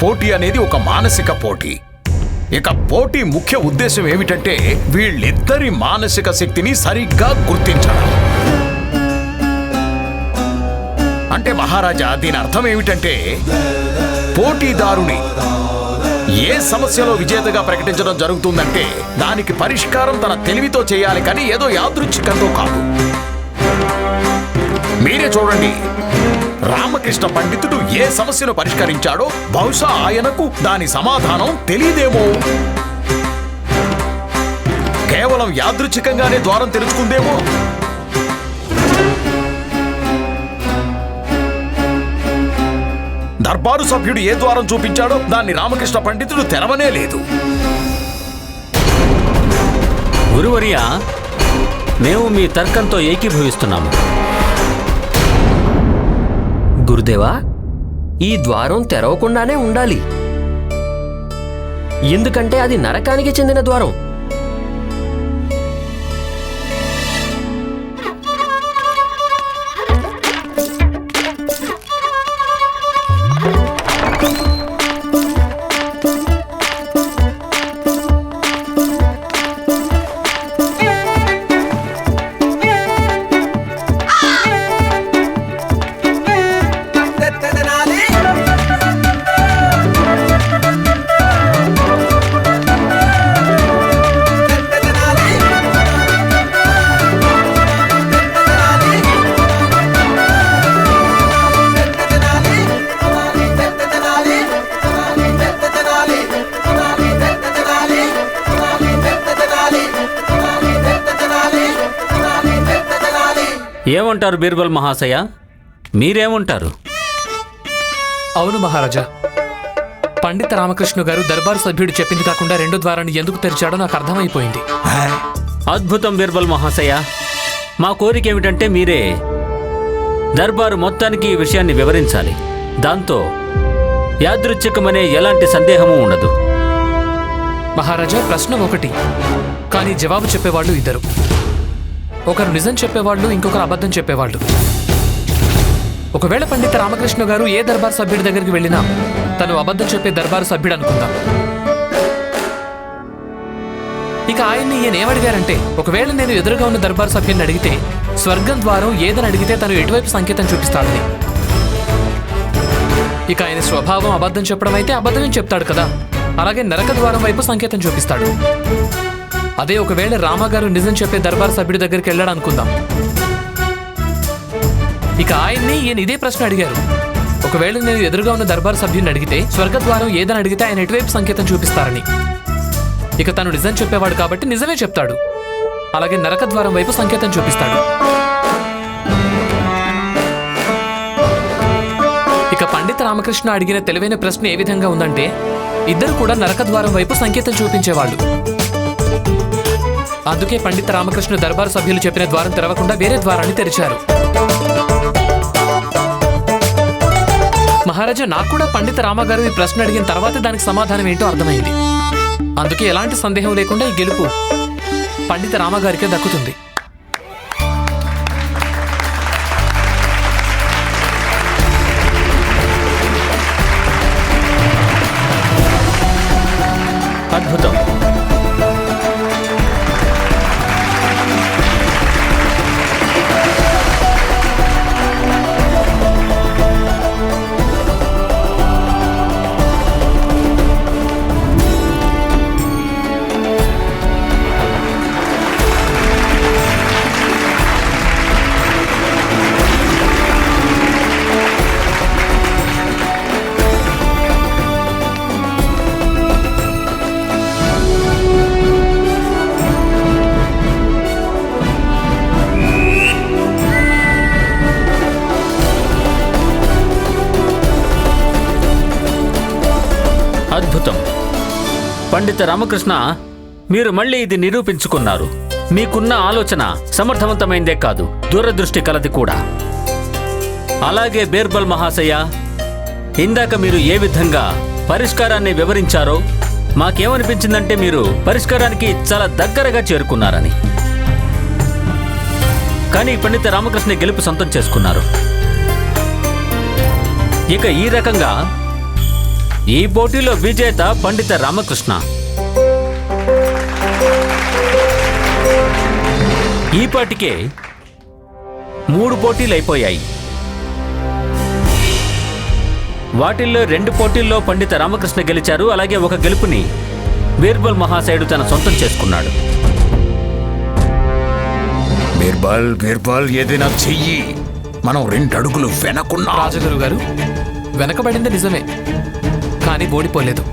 పోటీ అనేది ఒక మానసిక పోటీ. ఇక పోటీ ముఖ్య ఉద్దేశం ఏమిటంటే వీళ్ళిద్దరి మానసిక శక్తిని సరిగ్గా గుర్తించడం. అంటే మహారాజా దీని అర్థం ఏమిటంటే పోటీదారుని ఏ సమస్యలో విజేతగా ప్రకటించడం జరుగుతుందంటే దానికి పరిష్కారం తన తెలివితో చేయాలి కానీ ఏదో యాదృచ్ఛికంతో కాదు. మీరే చూడండి రామకృష్ణ పండితుడు ఏ సమస్యను పరిష్కరించాడో బహుశా ఆయనకు దాని సమాధానం తెలియదేమో కేవలం యాదృచ్ఛికంగానే ద్వారం తెరుచుకుందేమో. దర్బారు సభ్యుడు ఏ ద్వారం చూపించాడో దాన్ని రామకృష్ణ పండితుడు తెరవనే లేదు. గురువర్య మేము మీ తర్కంతో ఏకీభవిస్తున్నాము. గురుదేవా ఈ ద్వారం తెరవకుండానే ఉండాలి. ఎందుకంటే అది నరకానికి చెందిన ద్వారం. ఏమంటారు బీర్బల్ మహాశయ? మీరేమంటారు? అవును మహారాజా. పండిత రామకృష్ణ గారు దర్బారు సభ్యుడు చెప్పింది కాకుండా రెండో ద్వారాన్ని ఎందుకు తెరిచాడో నాకు అర్థమైపోయింది. అద్భుతం బీర్బల్ మహాశయ. మా కోరిక ఏమిటంటే మీరే దర్బారు మొత్తానికి ఈ విషయాన్ని వివరించాలి. దాంతో యాదృచ్ఛికమనే ఎలాంటి సందేహము ఉండదు. మహారాజా ప్రశ్న ఒకటి. కానీ జవాబు చెప్పేవాళ్ళు ఇద్దరు. ఒకరు నిజం చెప్పేవాళ్ళు ఇంకొకరు అబద్ధం చెప్పేవాళ్ళు. ఒకవేళ పండిత రామకృష్ణ గారు ఏ దర్బార్ సభ్యుడి దగ్గరికి వెళ్ళినా తను అబద్ధం చెప్పే దర్బారు సభ్యుడు అనుకుందాం ఇక ఆయన్ని ఈయన ఏమడిగారంటే ఒకవేళ నేను ఎదురుగా ఉన్న దర్బార్ సభ్యుని అడిగితే స్వర్గం ద్వారం ఏదని అడిగితే తను ఎటువైపు సంకేతం చూపిస్తాడని. ఇక ఆయన స్వభావం అబద్ధం చెప్పడం అయితే అబద్ధమే చెప్తాడు కదా. అలాగే నరక ద్వారం వైపు సంకేతం చూపిస్తాడు. అదే ఒకవేళ రామగారు నిజం చెప్పే దర్బార్ సభ్యుడి దగ్గరికి వెళ్ళాడు అనుకుందాం. ఇక ఆయన్ని ఈయన ఇదే ప్రశ్న అడిగారు. ఒకవేళ నేను ఎదురుగా ఉన్న దర్బార్ సభ్యుని అడిగితే స్వర్గద్వారం ఏదని అడిగితే ఆయన ఎటువైపు సంకేతం చూపిస్తారని. ఇక తను నిజం చెప్పేవాడు కాబట్టి నిజమే చెప్తాడు. అలాగే నరక ద్వారం వైపు సంకేతం చూపిస్తాడు. ఇక పండిత రామకృష్ణ అడిగిన తెలివైన ప్రశ్న ఏ విధంగా ఉందంటే ఇద్దరు కూడా నరక ద్వారం వైపు సంకేతం చూపించేవాళ్ళు. అందుకే పండిత రామకృష్ణ దర్బారు సభ్యులు చెప్పిన ద్వారం తెరవకుండా వేరే ద్వారాన్ని తెరిచారు. మహారాజా నాకు కూడా పండిత రామగారు ఈ ప్రశ్న అడిగిన తర్వాత దానికి సమాధానం ఏంటో అర్థమైంది. అందుకే ఎలాంటి సందేహం లేకుండా ఈ గెలుపు పండిత రామగారికే దక్కుతుంది. పండిత రామకృష్ణ మీరు మళ్ళీ ఇది నిరూపించుకున్నారు. మీకున్న ఆలోచన సమర్థవంతమైందే కాదు దూరదృష్టి కలది కూడా. అలాగే బీర్బల్ మహాశయ ఇందాక మీరు ఏ విధంగా పరిష్కారాన్ని వివరించారో మాకేమనిపించిందంటే మీరు పరిష్కారానికి చాలా దగ్గరగా చేరుకున్నారని. కానీ పండిత రామకృష్ణ గెలుపు సొంతం చేసుకున్నారు. ఇక ఈ రకంగా ఈ పోటీలో విజేత పండిత రామకృష్ణ. ఈ పాటికే మూడు పోటీలు అయిపోయాయి వాటిల్లో రెండు పోటీల్లో పండిత రామకృష్ణ గెలిచారు. అలాగే ఒక గెలుపుని బీర్బల్ మహాశయుడు తన సొంతం చేసుకున్నాడు. బీర్బల్ బీర్బల్ ఏదైనా చెయ్యి? మనం రెండు అడుగులు వెనకున్నా. రాజగురు గారు వెనకబడింది నిజమే కానీ ఓడిపోలేదు.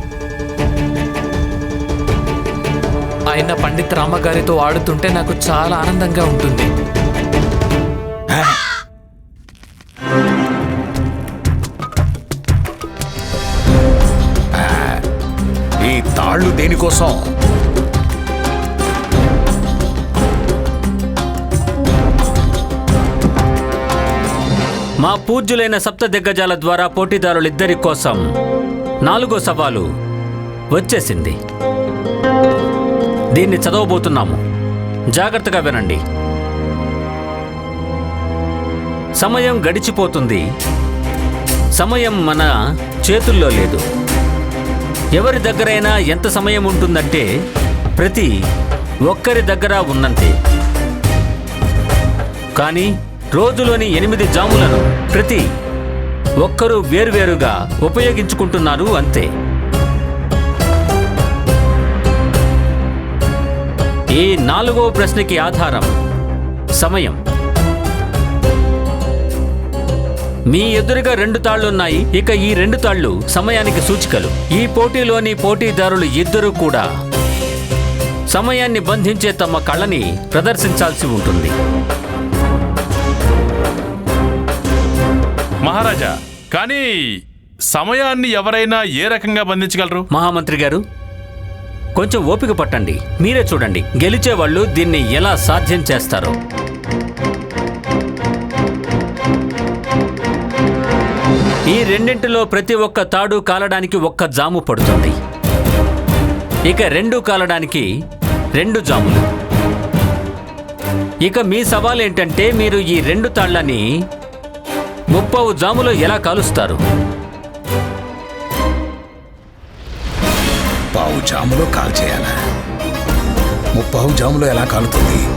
ఆయన పండిత్ రామగారితో ఆడుతుంటే నాకు చాలా ఆనందంగా ఉంటుంది. ఈ తాళ్ళు దేనికోసం? మా పూజ్యులైన సప్త దిగ్గజాల ద్వారా పోటీదారులిద్దరి కోసం నాలుగో సవాలు వచ్చేసింది. దీన్ని చదవబోతున్నాము. జాగ్రత్తగా వినండి. సమయం గడిచిపోతుంది. సమయం మన చేతుల్లో లేదు. ఎవరి దగ్గరైనా ఎంత సమయం ఉంటుందంటే ప్రతి ఒక్కరి దగ్గర ఉన్నంతే. కానీ రోజులోని ఎనిమిది జాములను ప్రతి ఒక్కరూ వేరువేరుగా ఉపయోగించుకుంటున్నారు అంతే. ఈ నాలుగో ప్రశ్నకి ఆధారం సమయం. మీ ఎదురుగా రెండు తాళ్ళున్నాయి ఇక ఈ రెండు తాళ్ళు సమయానికి సూచికలు. ఈ పోటీలోని పోటీదారులు ఇద్దరూ కూడా సమయాన్ని బంధించే తమ కళ్ళని ప్రదర్శించాల్సి ఉంటుంది. మహారాజా కానీ సమయాన్ని ఎవరైనా ఏ రకంగా బంధించగలరు? మహామంత్రి గారు కొంచెం ఓపిక పట్టండి. మీరే చూడండి. గెలిచే వాళ్ళు దీన్ని ఎలా సాధ్యం చేస్తారో. ఈ రెండింటిలో ప్రతి ఒక్క తాడు కాలడానికి ఒక్క జాము పడుతుంది. ఇక రెండు కాలడానికి రెండు జాములు. ఇక మీ సవాల్ ఏంటంటే మీరు ఈ రెండు తాళ్ళని ముప్పవు జాములో ఎలా కాలుస్తారు? పావు జాములో కాల్ చేయాలా? ముప్పావు జాములో ఎలా కాలుతుంది?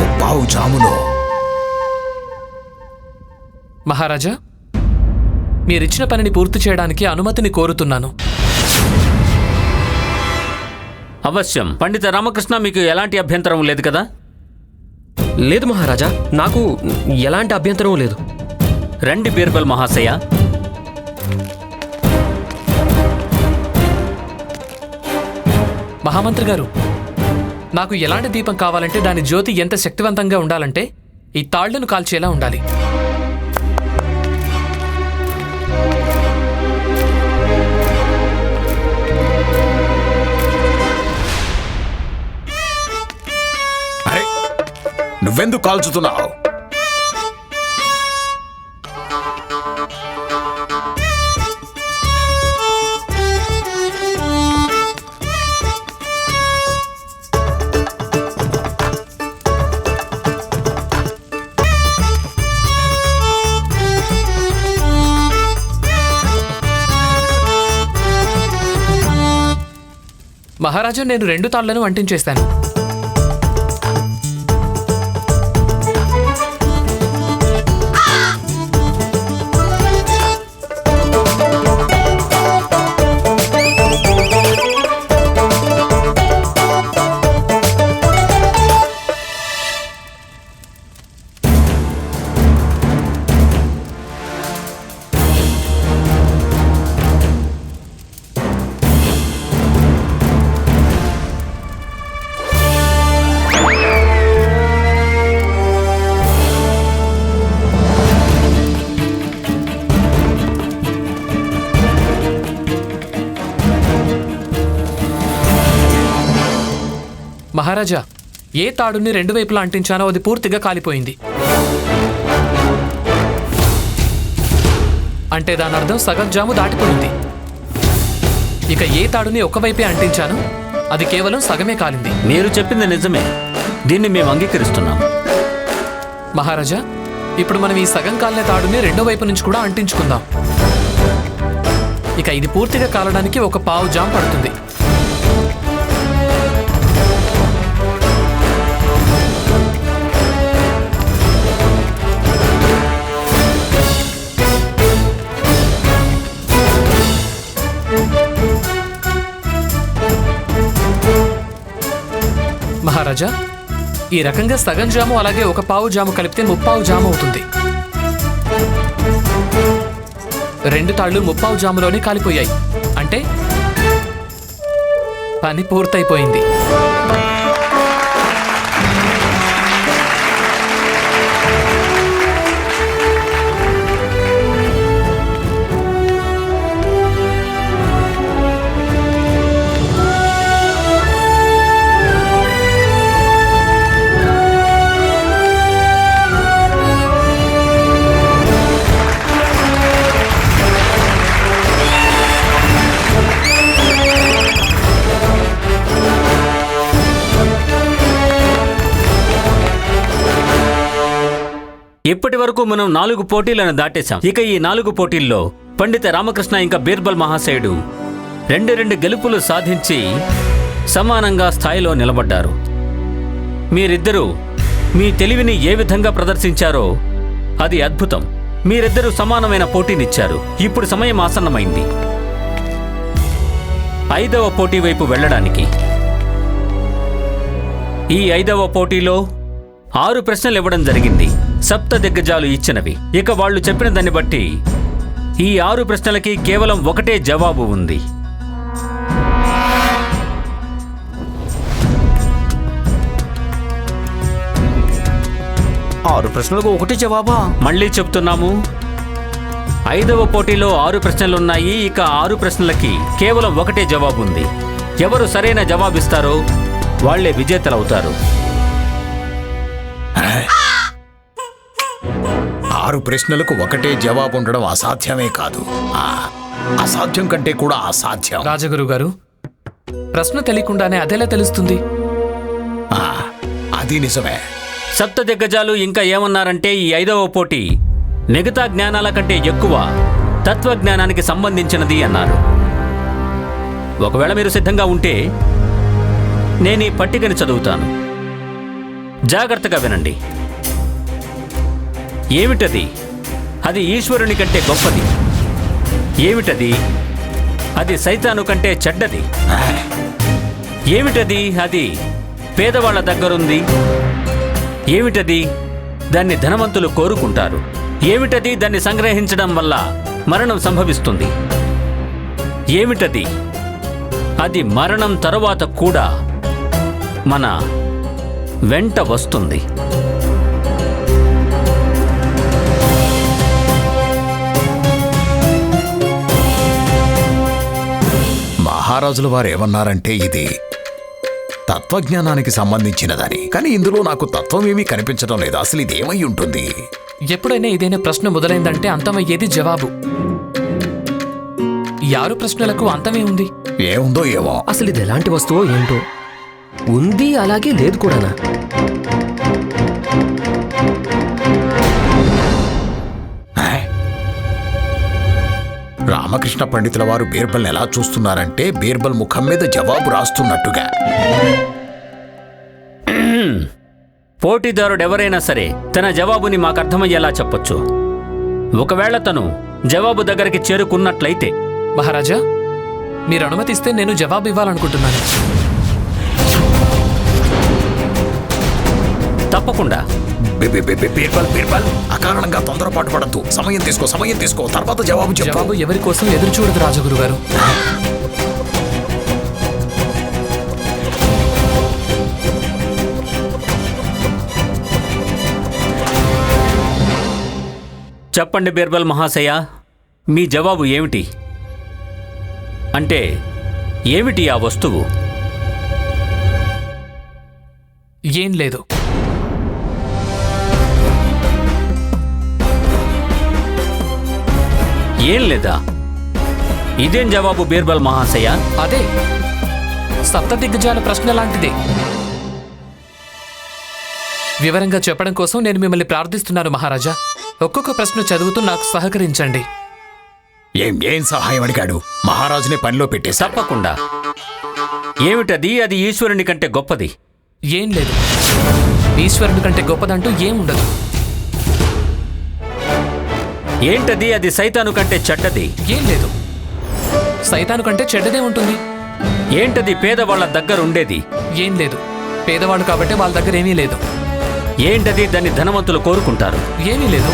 ముప్పావు జాములో. మహారాజా మీరిచ్చిన పనిని పూర్తి చేయడానికి అనుమతిని కోరుతున్నాను. అవశ్యం. పండిత రామకృష్ణ మీకు ఎలాంటి అభ్యంతరం లేదు కదా? లేదు మహారాజా నాకు ఎలాంటి అభ్యంతరం లేదు. రండి బీర్బల్ మహాశయ. మహామంత్రి గారు నాకు ఎలాంటి దీపం కావాలంటే దాని జ్యోతి ఎంత శక్తివంతంగా ఉండాలంటే ఈ తాళ్ళను కాల్చేలా ఉండాలి. నువ్వెందుకు కాల్చుతున్నావు? మహారాజా నేను రెండు తాళ్ళను అంటించేస్తాను. ఏ తాడుని రెండు వైపులా అంటించానో అది పూర్తిగా కాలిపోయింది. అంటే దాని అర్థం సగం జాము దాటిపోయింది. ఇక ఏ తాడుని ఒకవైపే అంటించాను అది కేవలం సగమే కాలింది. మీరు చెప్పింది నిజమే. దీన్ని మేము అంగీకరిస్తున్నాం. మహారాజా ఇప్పుడు మనం ఈ సగం కాలిన తాడుని రెండో వైపు నుంచి కూడా అంటించుకుందాం. ఇక ఇది పూర్తిగా కాలడానికి ఒక పావు జామ్ పడుతుంది. మహారాజా ఈ రకంగా సగం జాము అలాగే ఒక పావు జాము కలిపితే ముప్పావు జాము అవుతుంది. రెండు తాళ్ళు ముప్పావు జాములోనే కాలిపోయాయి. అంటే పని పూర్తయిపోయింది. ఇప్పటి వరకు మనం నాలుగు పోటీలను దాటేశాం. ఇక ఈ నాలుగు పోటీల్లో పండిత రామకృష్ణ ఇంకా బీర్బల్ మహాశయుడు రెండు రెండు గెలుపులు సాధించి సమానంగా స్థాయిలో నిలబడ్డారు. మీరిద్దరూ మీ తెలివిని ఏ విధంగా ప్రదర్శించారో అది అద్భుతం. మీరిద్దరూ సమానమైన పోటీనిచ్చారు. ఇప్పుడు సమయం ఆసన్నమైంది. ఐదవ పోటీ వైపు వెళ్ళడానికి. ఈ ఐదవ పోటీలో ఆరు ప్రశ్నలు ఇవ్వడం జరిగింది. సప్త దిగ్గజాలు ఇచ్చినవి. ఇక వాళ్ళు చెప్పిన దాన్ని బట్టి ఈ ఆరు ప్రశ్నలకి కేవలం ఒకటే జవాబు ఉంది. ఆరు ప్రశ్నలకు ఒకటి జవాబా? మళ్ళీ చెప్తున్నాము. ఐదవ పోటీలో ఆరు ప్రశ్నలున్నాయి. ఇక ఆరు ప్రశ్నలకి కేవలం ఒకటే జవాబు ఉంది. ఎవరు సరైన జవాబిస్తారో వాళ్ళే విజేతలవుతారు. ఆరు ప్రశ్నలకు ఒకటే జవాబు ఉండడం అసాధ్యమే కాదు. ఆ, అసాధ్యం కంటే కూడా అసాధ్యం. రాజగురు గారు ప్రశ్న తెలియకుండానే అదెలా తెలుస్తుంది? ఆ, అది నిజమే. సప్త దిగ్గజాలు ఇంకా ఏమన్నారంటే ఈ ఐదవ పోటీ మిగతా జ్ఞానాల కంటే ఎక్కువ తత్వజ్ఞానానికి సంబంధించినది అన్నారు. ఒకవేళ మీరు సిద్ధంగా ఉంటే నేను ఈ పట్టికని చదువుతాను. జాగ్రత్తగా వినండి. ఏమిటది? అది ఈశ్వరుని కంటే గొప్పది. ఏమిటది? అది సైతాను కంటే చెడ్డది. ఏమిటది? అది పేదవాళ్ళ దగ్గరుంది. ఏమిటది? దాన్ని ధనవంతులు కోరుకుంటారు. ఏమిటది? దాన్ని సంగ్రహించడం వల్ల మరణం సంభవిస్తుంది. ఏమిటది? అది మరణం తరువాత కూడా మన వెంట వస్తుంది. మహారాజుల వారు ఏమన్నారంటే ఇది తత్వజ్ఞానానికి సంబంధించినదని. కానీ ఇందులో నాకు తత్వం ఏమీ కనిపించడం లేదు. అసలు ఇది ఏమై ఉంటుంది? ఎప్పుడైనా ఏదైనా ప్రశ్న మొదలైందంటే అంతమయ్యేది జవాబు. ఈ ఆరు ప్రశ్నలకు అంతమే ఉంది? ఏముందో ఏమో. అసలు ఇది ఎలాంటి వస్తువో ఏంటో? ఉంది అలాగే లేదు కూడానా? రామకృష్ణ పండితుల వారు బీర్బల్ ఎలా చూస్తున్నారంటే బీర్బల్ ముఖం మీద జవాబు రాస్తున్నట్టుగా. పోటీదారుడు ఎవరైనా సరే తన జవాబుని మాకు అర్థమయ్యేలా చెప్పొచ్చు. ఒకవేళ తను జవాబు దగ్గరికి చేరుకున్నట్లయితే. మహారాజా మీరు అనుమతిస్తే నేను జవాబు ఇవ్వాలనుకుంటున్నాను. తప్పకుండా. బీర్బల్ బీర్బల్ అకారణంగా తొందరపాటు పడద్దు సమయం తీసుకో సమయం తీసుకో. తర్వాత జవాబు చెప్పు. జవాబు ఎవరి కోసం ఎదురు చూడదు రాజగురు గారు చెప్పండి బీర్బల్ మహాశయ మీ జవాబు ఏమిటి? అంటే ఏమిటి ఆ వస్తువు? ఏం లేదు. ఏం లేదా? ఇదేం జవాబు బీర్బల్ మహాశయ అదే. సప్త దిగ్గజాల ప్రశ్న లాంటిదే. వివరంగా చెప్పడం కోసం నేను మిమ్మల్ని ప్రార్థిస్తున్నాను మహారాజా. ఒక్కొక్క ప్రశ్న చదువుతూ నాకు సహకరించండి. ఏం ఏం సహాయం అడిగాడు? మహారాజునే పనిలో పెట్టేశా తప్పకుండా. ఏమిటది? అది ఈశ్వరుని కంటే గొప్పది. ఏం లేదు. ఈశ్వరుని కంటే గొప్పదంటూ ఏం ఉండదు. ఏంటది? అది సైతాను కంటే చెడ్డది. ఏం లేదు. సైతాను కంటే చెడ్డదే ఉంటుంది. ఏంటది? పేదవాళ్ళ దగ్గర ఉండేది. ఏం లేదు. పేదవాడు కాబట్టి వాళ్ళ దగ్గర ఏమీ లేదు. ఏంటది? దాన్ని ధనవంతులు కోరుకుంటారు. ఏమీ లేదు.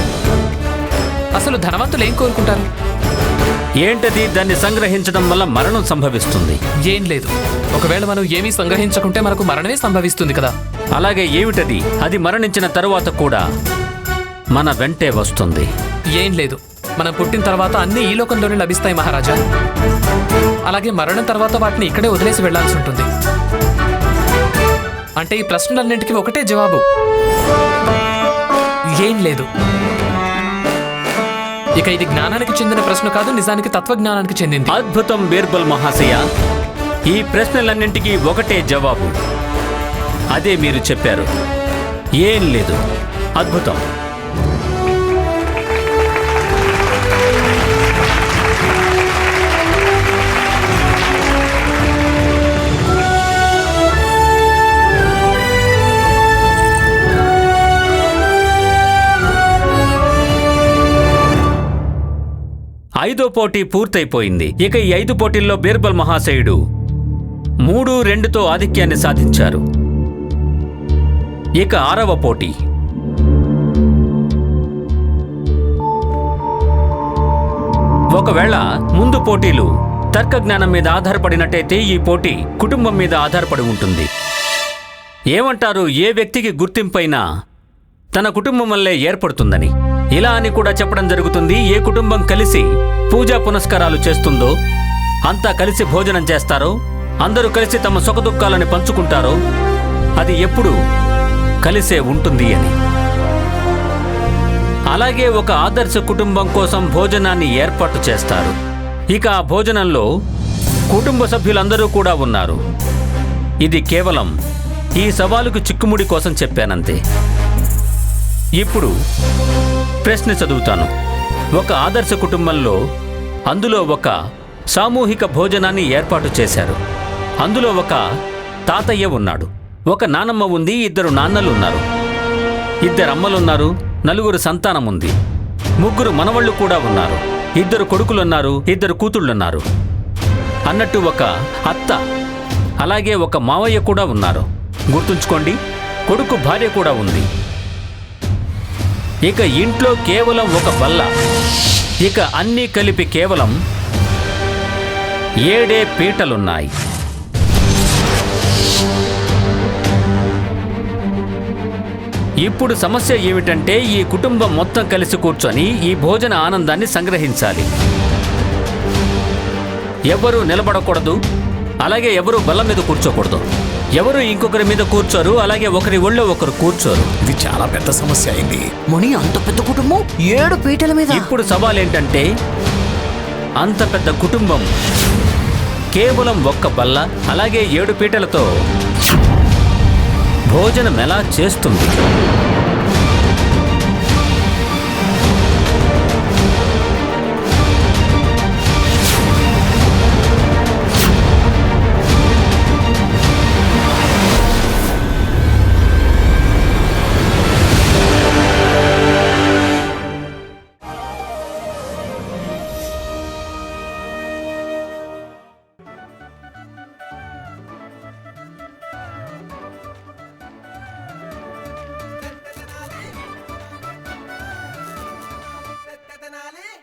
అసలు ధనవంతులు ఏం కోరుకుంటారు? ఏంటది? దాన్ని సంగ్రహించడం వల్ల మరణం సంభవిస్తుంది. ఏం లేదు. ఒకవేళ మనం ఏమీ సంగ్రహించకుంటే మనకు మరణమే సంభవిస్తుంది కదా. అలాగే ఏమిటది? అది మరణించిన తరువాత కూడా మన వెంటే వస్తుంది. ఏం లేదు. మనం పుట్టిన తర్వాత అన్ని ఈ లోకంలోనే లభిస్తాయి మహారాజా. అలాగే మరణం తర్వాత వాటిని ఇక్కడే వదిలేసి వెళ్ళాల్సి ఉంటుంది. అంటే ఈ ప్రశ్నలన్నింటికి ఒకటే జవాబు. ఏం లేదు. ఇక ఇది జ్ఞానానికి చెందిన ప్రశ్న కాదు నిజానికి తత్వజ్ఞానానికి చెందింది. అద్భుతం బీర్బల్ మహాశయ. ఈ ప్రశ్నలన్నింటికీ ఒకటే జవాబు. అదే మీరు చెప్పారు. ఏం లేదు. అద్భుతం. ఐదో పోటీ పూర్తయిపోయింది. ఇక ఈ ఐదు పోటీల్లో బీర్బల్ మహాశయుడు మూడు రెండుతో ఆధిక్యాన్ని సాధించారు. ఇక ఆరవ పోటీ. ఒకవేళ ముందు పోటీలు తర్క జ్ఞానం మీద ఆధారపడినట్టయితే ఈ పోటీ కుటుంబం మీద ఆధారపడి ఉంటుంది. ఏమంటారు? ఏ వ్యక్తికి గుర్తింపైనా తన కుటుంబం వల్లే ఏర్పడుతుందని. ఇలా అని కూడా చెప్పడం జరుగుతుంది. ఏ కుటుంబం కలిసి పూజా పునస్కారాలు చేస్తుందో అంతా కలిసి భోజనం చేస్తారో అందరూ కలిసి తమ సుఖదుఖాలను పంచుకుంటారో అది ఎప్పుడు కలిసే ఉంటుంది అని. అలాగే ఒక ఆదర్శ కుటుంబం కోసం భోజనాన్ని ఏర్పాటు చేస్తారు. ఇక ఆ భోజనంలో కుటుంబ సభ్యులందరూ కూడా ఉన్నారు. ఇది కేవలం ఈ సవాలుకు చిక్కుముడి కోసం చెప్పానంతే. ఇప్పుడు ప్రశ్న చదువుతాను. ఒక ఆదర్శ కుటుంబంలో అందులో ఒక సామూహిక భోజనాన్ని ఏర్పాటు చేశారు. అందులో ఒక తాతయ్య ఉన్నాడు. ఒక నానమ్మ ఉంది ఇద్దరు నాన్నలు ఉన్నారు. ఇద్దరు అమ్మలున్నారు నలుగురు సంతానం ఉంది. ముగ్గురు మనవళ్ళు కూడా ఉన్నారు. ఇద్దరు కొడుకులున్నారు ఇద్దరు కూతుళ్ళున్నారు. అన్నట్టు ఒక అత్త అలాగే ఒక మావయ్య కూడా ఉన్నారు. గుర్తుంచుకోండి కొడుకు భార్య కూడా ఉంది. ఇక ఇంట్లో కేవలం ఒక బల్ల. ఇక అన్నీ కలిపి కేవలం ఏడే పీటలున్నాయి. ఇప్పుడు సమస్య ఏమిటంటే ఈ కుటుంబం మొత్తం కలిసి కూర్చొని ఈ భోజన ఆనందాన్ని సంగ్రహించాలి. ఎవరు నిలబడకూడదు అలాగే ఎవరు బల్ల మీద కూర్చోకూడదు. ఎవరు ఇంకొకరి మీద కూర్చోరు అలాగే ఒకరి ఒళ్ళో ఒకరు కూర్చోరు. ఇది చాలా పెద్ద సమస్య అయింది. ముని అంత పెద్ద కుటుంబం? ఏడు పీటల మీద? ఇప్పుడు సవాల్ ఏంటంటే అంత పెద్ద కుటుంబం. కేవలం ఒక్క బల్ల అలాగే ఏడు పీటలతో భోజనం ఎలా చేస్తుంది?